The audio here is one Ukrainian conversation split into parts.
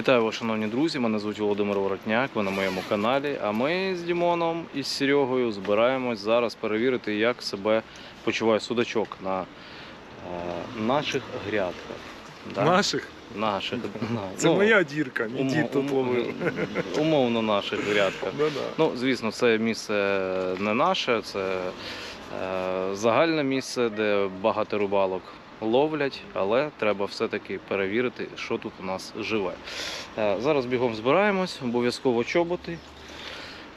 Вітаю вас, шановні друзі. Мене звуть Володимир Воротняк. Ви на моєму каналі. А ми з Дімоном і з Серегою збираємось зараз перевірити, як себе почуває судачок на е, наших грядках. Да? Наших? Наших. Це ну, моя дірка, мій умо- дід тут ум- ловив. Умовно наших грядках. Да-да. Ну, звісно, це місце не наше, це е, загальне місце, де багато рибалок ловлять, але треба все-таки перевірити, що тут у нас живе. Е, зараз бігом збираємось, обов'язково чоботи.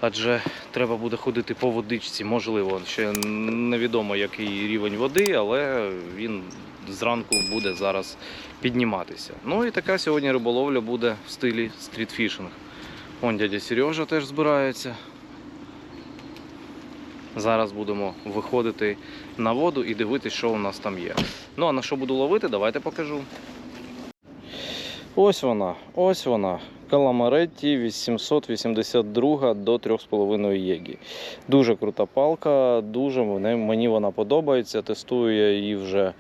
Адже треба буде ходити по водичці, можливо, ще невідомо який рівень води, але він зранку буде зараз підніматися. Ну і така сьогодні риболовля буде в стилі стрітфішинг. Вон дядя Сережа теж збирається. Зараз будемо виходити на воду і дивитися, що у нас там є. Ну а на що буду ловити, давайте покажу. Ось вона, ось вона. Каламаретті 882 до 3,5 єгі. Дуже крута палка, дуже мені вона подобається. Тестую я її вже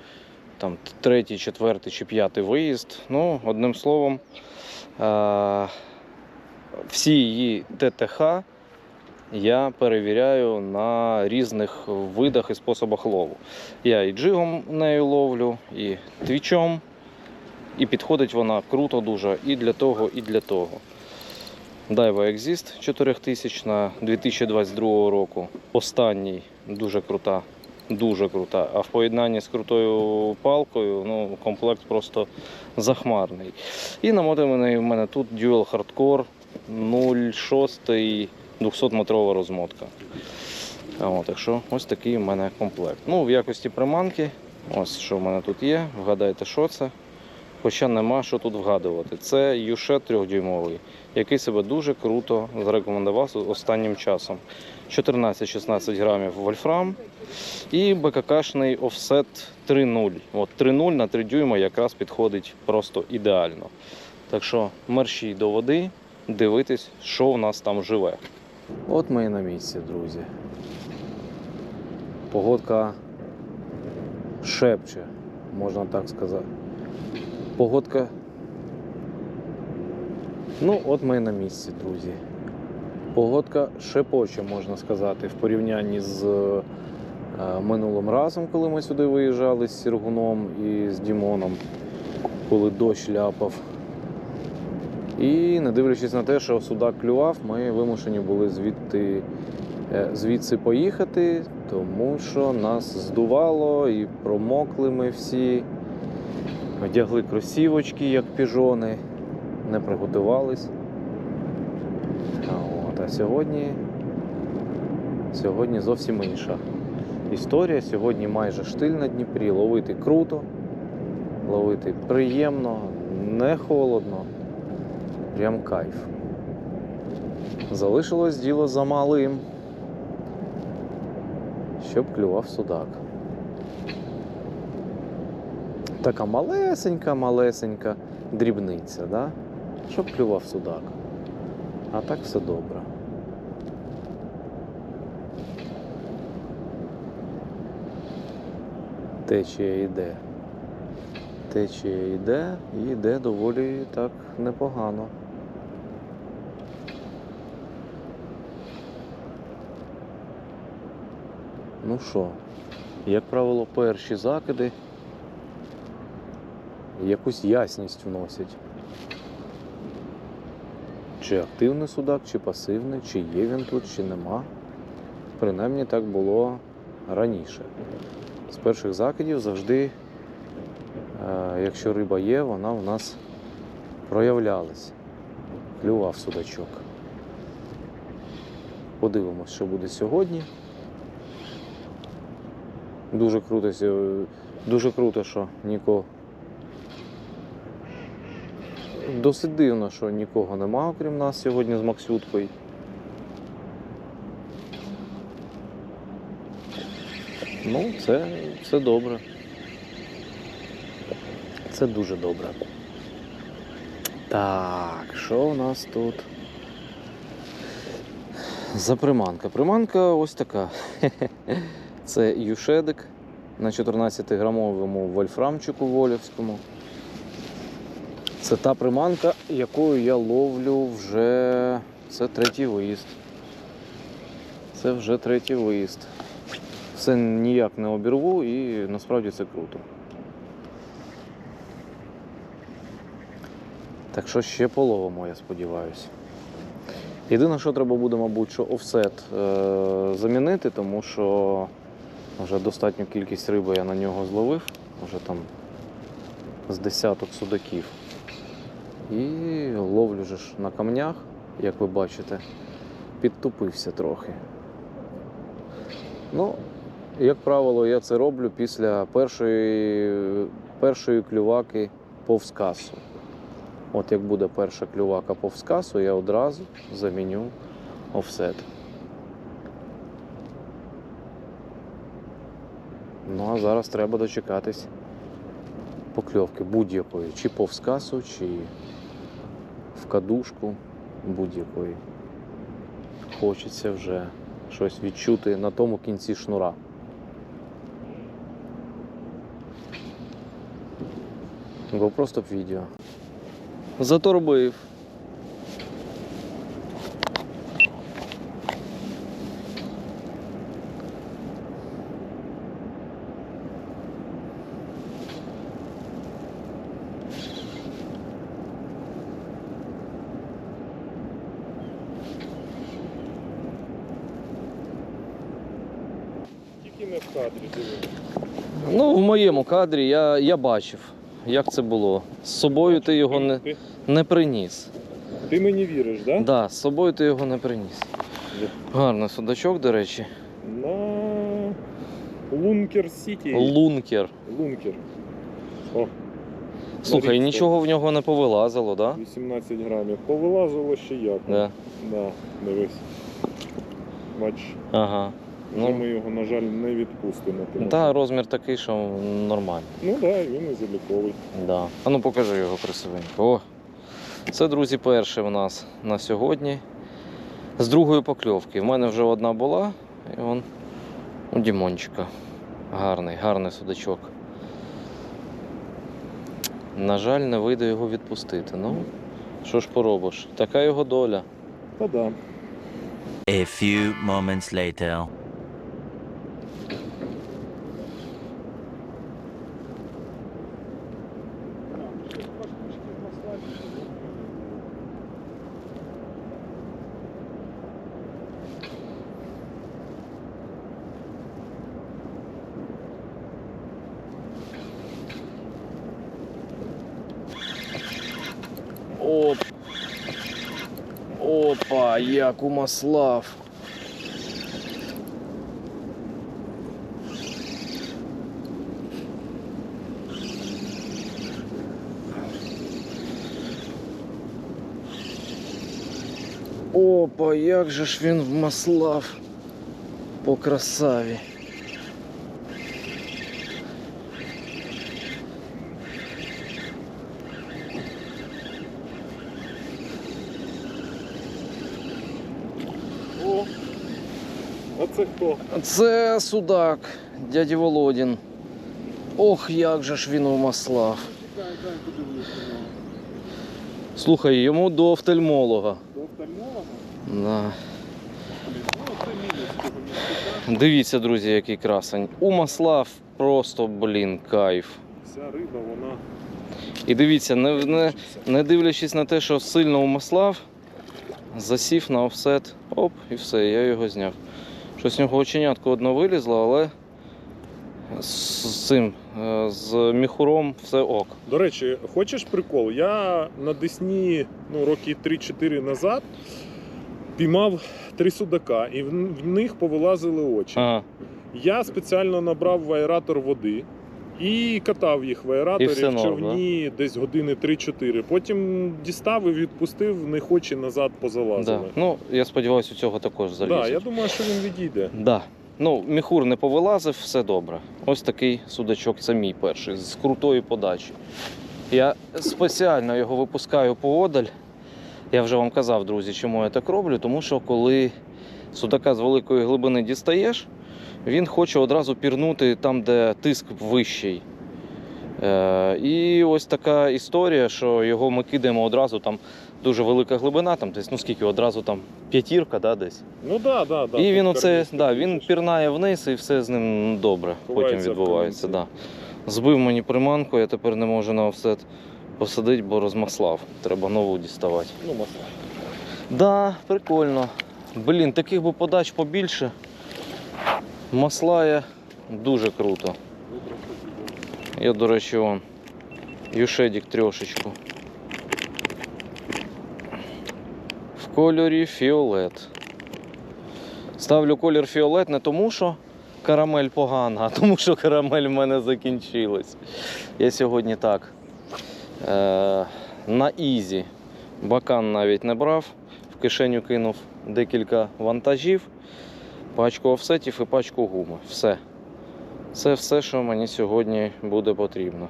там третій, четвертий чи п'ятий виїзд. Ну, одним словом, е- всі її ТТХ я перевіряю на різних видах і способах лову. Я і джигом нею ловлю, і твічом. І підходить вона круто дуже і для того, і для того. Daiwa Exist 4000 на 2022 року. Останній дуже крута, дуже крута. А в поєднанні з крутою палкою ну, комплект просто захмарний. І намотаний в мене тут Dual Hardcore 0,6 200-метрова розмотка. От, так що ось такий в мене комплект. Ну, в якості приманки, ось що в мене тут є. Вгадайте, що це. Хоча нема що тут вгадувати. Це юшет 3-дюймовий, який себе дуже круто зарекомендував останнім часом. 14-16 грамів вольфрам і БККшний офсет 3.0. От 3.0 на 3 дюйма якраз підходить просто ідеально. Так що мерщій до води, дивитись, що в нас там живе. От ми і на місці, друзі. Погодка шепче, можна так сказати. Погодка. Ну, от ми і на місці, друзі. Погодка шепоче, можна сказати, в порівнянні з е, минулим разом, коли ми сюди виїжджали з Сіргуном і з Дімоном, коли дощ ляпав. І не дивлячись на те, що судак клював, ми вимушені були звідти, е, звідси поїхати, тому що нас здувало і промокли ми всі. Одягли кросівочки, як піжони, не приготувались. От, а сьогодні, сьогодні зовсім інша історія. Сьогодні майже штиль на Дніпрі, ловити круто, ловити приємно, не холодно. Прям кайф. Залишилось діло за малим, щоб клював судак. Така малесенька, малесенька дрібниця, да? щоб клював судак. А так все добре. Течія йде. Течія йде і йде доволі так непогано. Ну що, як правило, перші закиди якусь ясність вносять. Чи активний судак, чи пасивний, чи є він тут, чи нема. Принаймні так було раніше. З перших закидів завжди, е, якщо риба є, вона в нас проявлялась. Клював судачок. Подивимось, що буде сьогодні. Дуже круто, дуже круто, що нікого. Досить дивно, що нікого нема, окрім нас сьогодні з Максюткою. Ну, це, це добре. Це дуже добре. Так, що у нас тут? За приманка. Приманка ось така. Це юшедик на 14-грамовому вольфрамчику волівському. Це та приманка, якою я ловлю вже. Це третій виїзд. Це вже третій виїзд. Все ніяк не обірву і насправді це круто. Так що ще половимо, я сподіваюся. Єдине, що треба буде, мабуть, що офсет е- замінити, тому що вже достатню кількість риби я на нього зловив, вже там з десяток судаків. І ловлю ж на камнях, як ви бачите, підтупився трохи. Ну, як правило, я це роблю після першої, першої клюваки повз касу. От як буде перша клювака повз касу, я одразу заміню офсет. Ну а зараз треба дочекатись покльовки будь-якої, чи повз чи в кадушку будь-якої. Хочеться вже щось відчути на тому кінці шнура. Бо просто б відео. Заторбив. Тільки не в кадрі диви. Ну, в моєму кадрі я, я бачив, як це було. З собою ти його не, не приніс. ти мені віриш, так? Да? Да, з собою ти його не приніс. Гарний судачок, до речі. На Лункер Сіті. Лункер. Лункер. О, Слухай, нічого в нього не повилазило, да? 18 грамів. Повилазило ще як. Да. Да, дивись. Бач, Ага. Вже Ну, ми його, на жаль, не відпустимо. тому та розмір такий, що нормально. Ну так, да, він і заліковий. Да. А ну покажи його красивенько. О! Це, друзі, перше в нас на сьогодні. З другої покльовки. В мене вже одна була, і он у Дімончика. Гарний, гарний судачок. На жаль, не вийде його відпустити. Ну, що ж поробиш? Така його доля. Та да. A few moments later. Оп. Опа, як у маслав. Опа, як же ж він вмаслав по красаві. Це хто? Це судак, дяді Володін. Ох, як же ж він умаслав. Слухай, йому до офтальмолога. До офтальмолога? Да. Дивіться, друзі, який красень. Умаслав просто, блін, кайф. Вся риба, вона І дивіться, не, не, не дивлячись на те, що сильно умаслав, засів на офсет, оп, і все, я його зняв. Щось з нього оченятко одно вилізло, але з, цим, е, з міхуром все ок. До речі, хочеш прикол? Я на Десні ну, роки 3-4 назад піймав три судака, і в, в них повилазили очі. Ага. Я спеціально набрав в аератор води і катав їх в аераторі в човні десь години 3-4. Потім дістав і відпустив, в них очі назад Да. Ну, я сподіваюся, у цього також Так, да, я думаю, що він відійде. Да. Ну, міхур не повилазив, все добре. Ось такий судачок, це мій перший, з крутої подачі. Я спеціально його випускаю поодаль. Я вже вам казав, друзі, чому я так роблю, тому що коли судака з великої глибини дістаєш, він хоче одразу пірнути там, де тиск вищий. Е, і ось така історія, що його ми кидаємо одразу там дуже велика глибина, там десь, ну скільки, одразу там п'ятірка, да, десь. Ну да, да, да. і він оце, да, він пірнає вниз і все з ним добре потім відбувається. Да. Збив мені приманку, я тепер не можу на офсет посадити, бо розмаслав. Треба нову діставати. Ну, масла. Да, прикольно. Блін, таких би подач побільше. Маслає дуже круто. Я, до речі, вон. Юшедік трьошечку. В кольорі фіолет. Ставлю колір фіолет не тому, що карамель погана, а тому, що карамель в мене закінчилась. Я сьогодні так. Е, на ізі. Бакан навіть не брав. В кишеню кинув декілька вантажів, пачку офсетів і пачку гуми. Все. Це все, що мені сьогодні буде потрібно.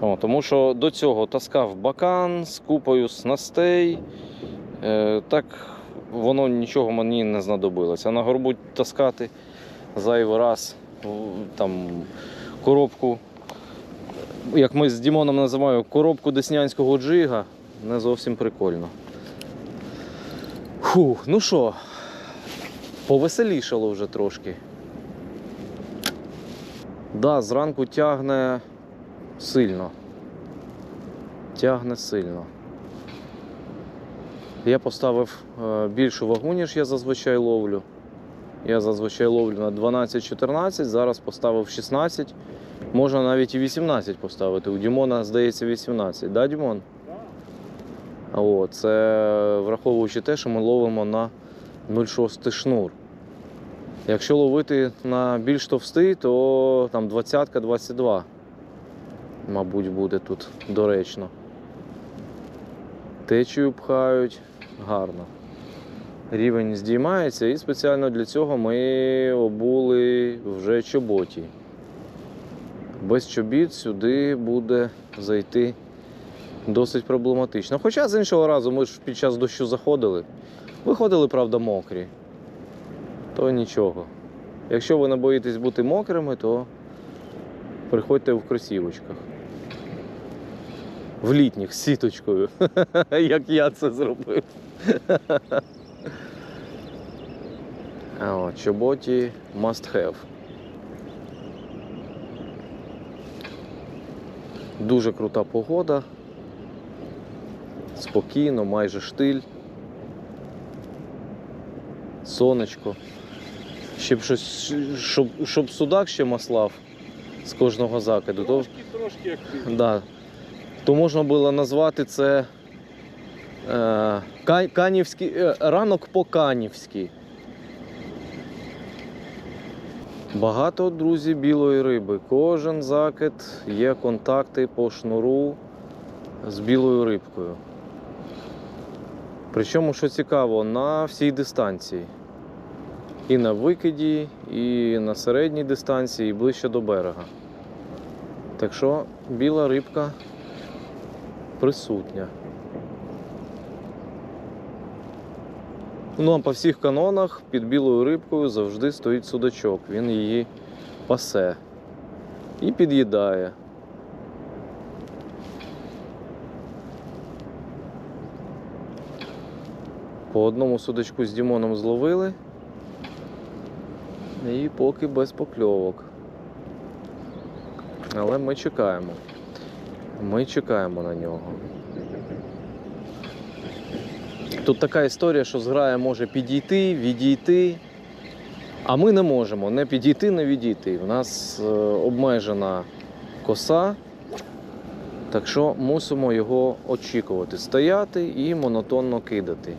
О, тому що до цього таскав бакан з купою снастей. Е, так воно нічого мені не знадобилося. На горбу таскати зайвий раз там коробку, як ми з Дімоном називаємо, коробку деснянського джига, не зовсім прикольно. Фух, ну що, повеселішало вже трошки. Да, зранку тягне сильно. Тягне сильно. Я поставив е, більшу вагу, ніж я зазвичай ловлю. Я зазвичай ловлю на 12-14, зараз поставив 16. Можна навіть і 18 поставити. У Дімона, здається, 18. Да, Дімон? От, це враховуючи те, що ми ловимо на 0,6 шнур. Якщо ловити на більш товстий, то там 20-22, мабуть, буде тут доречно. Течію пхають гарно. Рівень здіймається, і спеціально для цього ми обули вже чоботі. Без чобіт сюди буде зайти досить проблематично. Хоча з іншого разу ми ж під час дощу заходили. Виходили, правда, мокрі. То нічого. Якщо ви не боїтесь бути мокрими, то приходьте в кросівочках. В літніх з сіточкою, як я це зробив. А от, чоботі must have. Дуже крута погода. Спокійно, майже штиль. Сонечко. Ще б щось, щоб, щоб судак ще маслав з кожного закиду, то, Трошки, трошки активніше. да, то можна було назвати це е, канівський, е, ранок по-канівськи. Багато, друзі, білої риби. Кожен закид є контакти по шнуру з білою рибкою. Причому, що цікаво, на всій дистанції. І на викиді, і на середній дистанції, і ближче до берега. Так що біла рибка присутня. Ну а по всіх канонах під білою рибкою завжди стоїть судачок. Він її пасе і під'їдає. По одному судачку з Дімоном зловили. І поки без покльовок. Але ми чекаємо. Ми чекаємо на нього. Тут така історія, що зграя може підійти, відійти. А ми не можемо не підійти, не відійти. У нас е, обмежена коса, так що мусимо його очікувати, стояти і монотонно кидати.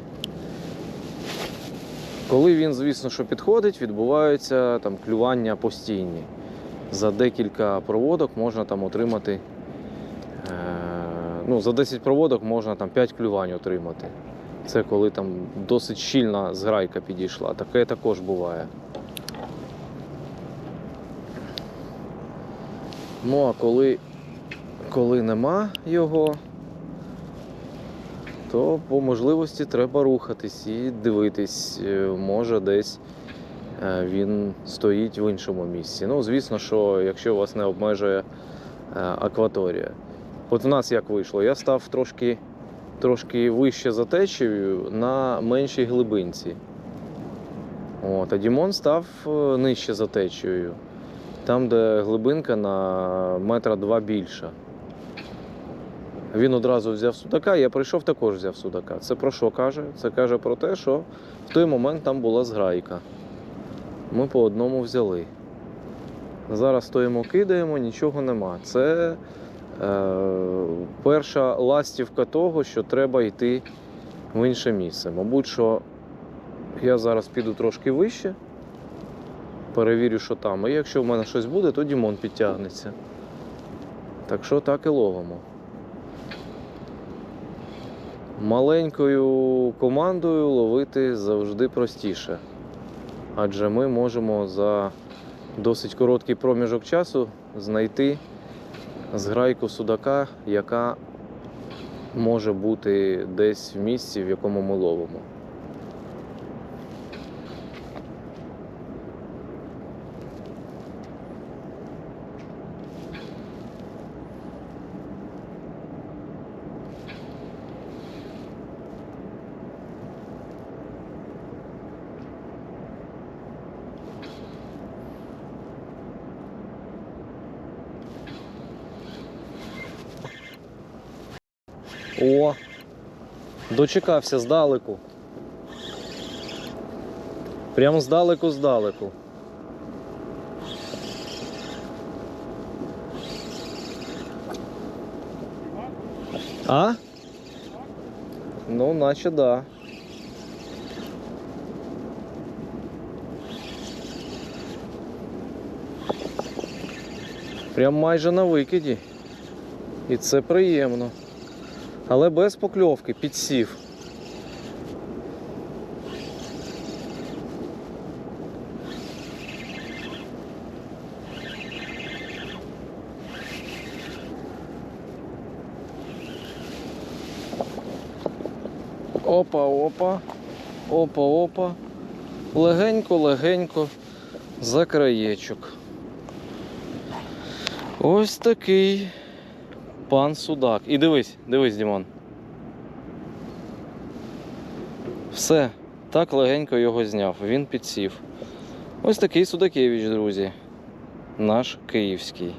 Коли він, звісно, що підходить, відбуваються там клювання постійні. За декілька проводок можна там отримати. Е, ну, за 10 проводок можна там 5 клювань отримати. Це коли там досить щільна зграйка підійшла. Таке також буває. Ну а коли, коли нема його, то по можливості треба рухатись і дивитись, е, може десь е, він стоїть в іншому місці. Ну, звісно, що якщо вас не обмежує е, акваторія. От в нас як вийшло, я став трошки, трошки вище за течією на меншій глибинці. От, а Дімон став нижче за течією, там, де глибинка на метра два більша. Він одразу взяв судака, я прийшов також взяв судака. Це про що каже? Це каже про те, що в той момент там була зграйка. Ми по одному взяли. Зараз стоїмо, кидаємо, нічого нема. Це е, перша ластівка того, що треба йти в інше місце. Мабуть, що я зараз піду трошки вище, перевірю, що там. І якщо в мене щось буде, то Дімон підтягнеться. Так що так і ловимо. Маленькою командою ловити завжди простіше. Адже ми можемо за досить короткий проміжок часу знайти зграйку судака, яка може бути десь в місці, в якому ми ловимо. О, дочекався здалеку. Прямо здалеку здалеку. А? Ну, наче да. Прям майже на викиді. І це приємно. Але без покльовки, підсів. Опа, опа. Опа, опа. Легенько, легенько за краєчок. Ось такий пан судак. І дивись, дивись, Дімон. Все, так легенько його зняв. Він підсів. Ось такий Судакевич, друзі. Наш київський.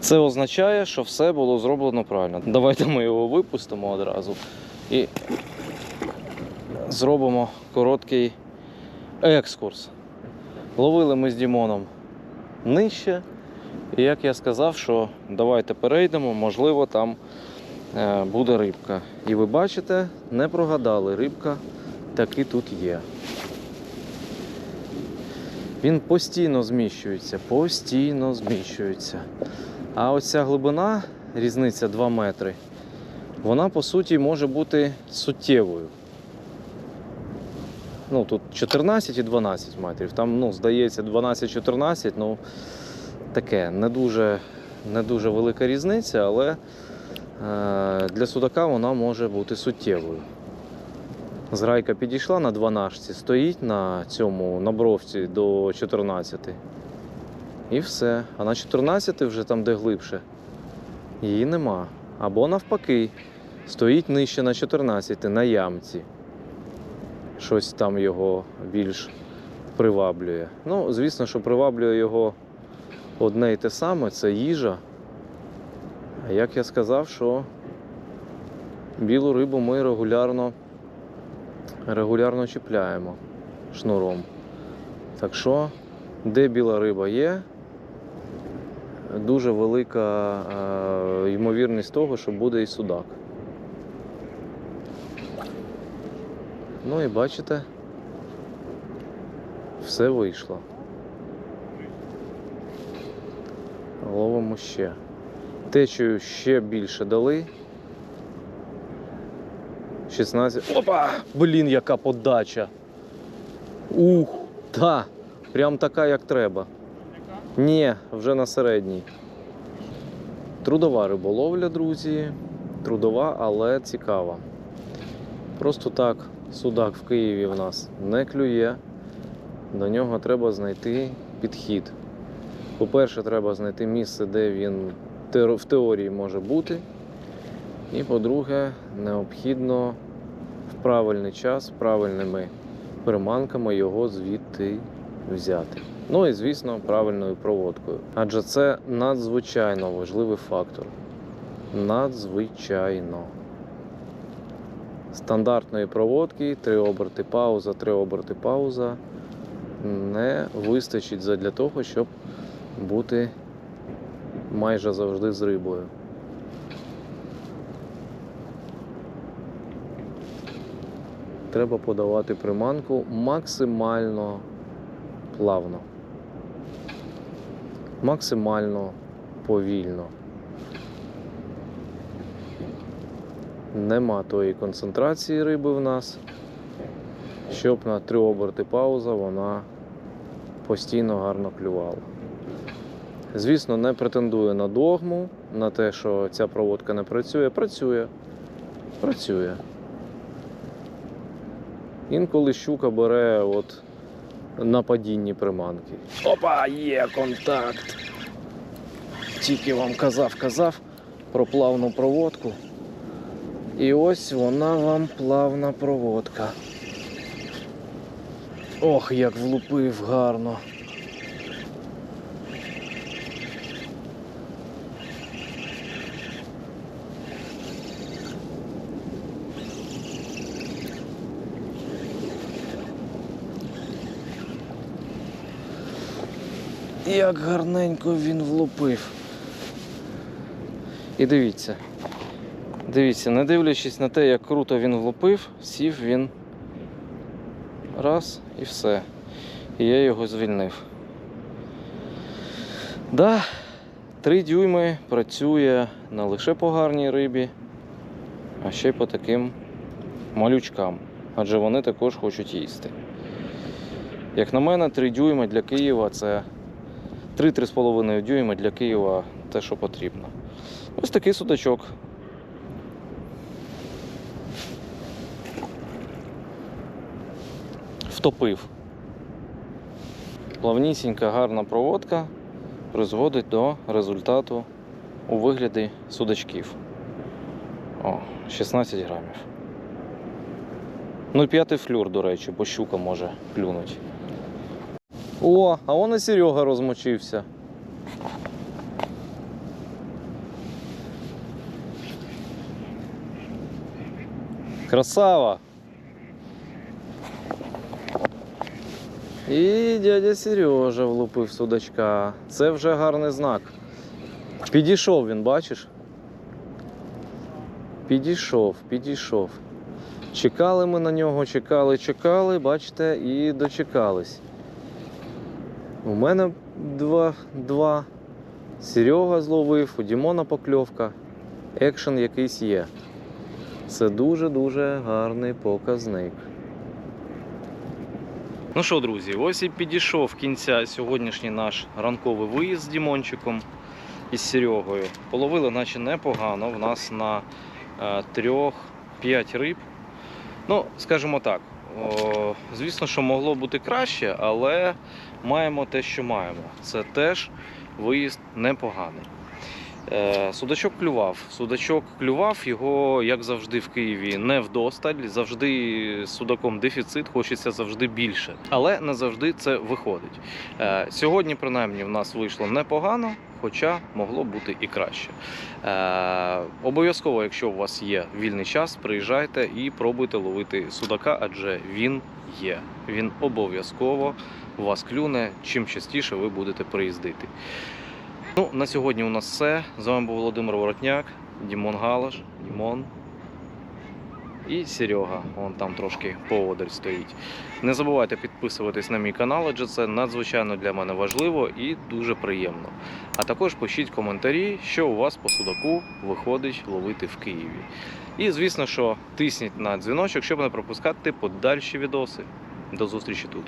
Це означає, що все було зроблено правильно. Давайте ми його випустимо одразу і зробимо короткий екскурс. Ловили ми з Дімоном нижче. І як я сказав, що давайте перейдемо, можливо, там е, буде рибка. І ви бачите, не прогадали, рибка таки тут є. Він постійно зміщується, постійно зміщується. А оця глибина, різниця 2 метри, вона по суті може бути суттєвою. Ну, тут 14 і 12 метрів. Там, ну, здається, 12-14, ну таке не дуже, не дуже велика різниця, але е, для судака вона може бути суттєвою. Зграйка підійшла на 12, стоїть на цьому на бровці до 14. І все. А на 14 вже там, де глибше, її нема. Або навпаки, стоїть нижче на 14 на ямці. Щось там його більш приваблює. Ну, звісно, що приваблює його одне і те саме це їжа. А як я сказав, що білу рибу ми регулярно, регулярно чіпляємо шнуром. Так що, де біла риба є, дуже велика е, ймовірність того, що буде і судак. Ну і бачите, все вийшло. Ловимо ще. Течію ще більше дали. 16. Опа! Блін, яка подача. Ух, та. Прям така, як треба. Ні, вже на середній. Трудова риболовля, друзі. Трудова, але цікава. Просто так судак в Києві в нас не клює. до нього треба знайти підхід. По-перше, треба знайти місце, де він в теорії може бути. І по-друге, необхідно в правильний час, правильними приманками його звідти взяти. Ну і, звісно, правильною проводкою. Адже це надзвичайно важливий фактор. Надзвичайно. Стандартної проводки, три оберти пауза, три оберти пауза не вистачить задля того, щоб бути майже завжди з рибою. Треба подавати приманку максимально плавно, максимально повільно. Нема тої концентрації риби в нас, щоб на три оберти пауза вона постійно гарно клювала. Звісно, не претендую на догму, на те, що ця проводка не працює. Працює. Працює. Інколи щука бере от на приманки. Опа, є контакт. Тільки вам казав, казав про плавну проводку. І ось вона вам плавна проводка. Ох, як влупив гарно. Як гарненько він влупив. І дивіться. Дивіться, не дивлячись на те, як круто він влупив, сів він раз і все. І я його звільнив. Да, 3 дюйми працює не лише по гарній рибі, а ще й по таким малючкам. Адже вони також хочуть їсти. Як на мене, 3 дюйми для Києва це 3-3,5 дюйми для Києва те, що потрібно. Ось такий судачок. Втопив. Плавнісінька гарна проводка призводить до результату у вигляді судачків. О, 16 грамів. Ну і п'ятий флюр, до речі, бо щука може клюнуть. О, а он і Серега розмочився. Красава! І дядя Сережа влупив судачка. Це вже гарний знак. Підійшов він, бачиш? Підійшов, підійшов. Чекали ми на нього, чекали, чекали, бачите, і дочекались. У мене два, два. Серега зловив, у Дімона покльовка. Екшен якийсь є. Це дуже-дуже гарний показник. Ну що, друзі, ось і підійшов кінця сьогоднішній наш ранковий виїзд з Дімончиком із Серегою. Половили, наче непогано. В нас на е, трьох-п'ять риб. Ну, скажімо так, о, звісно, що могло бути краще, але маємо те, що маємо. Це теж виїзд непоганий. Е, Судачок клював. Судачок клював, його, як завжди, в Києві не вдосталь. Завжди з судаком дефіцит, хочеться завжди більше. Але не завжди це виходить. Е, Сьогодні, принаймні, в нас вийшло непогано, хоча могло бути і краще. Е, Обов'язково, якщо у вас є вільний час, приїжджайте і пробуйте ловити судака, адже він є. Він обов'язково у вас клюне, чим частіше ви будете приїздити. Ну, на сьогодні у нас все. З вами був Володимир Воротняк, Дімон Галаш, Дімон і Серега. Вон там трошки поводаль стоїть. Не забувайте підписуватись на мій канал, адже це надзвичайно для мене важливо і дуже приємно. А також пишіть коментарі, що у вас по судаку виходить ловити в Києві. І звісно, що тисніть на дзвіночок, щоб не пропускати подальші відоси. До зустрічі тут.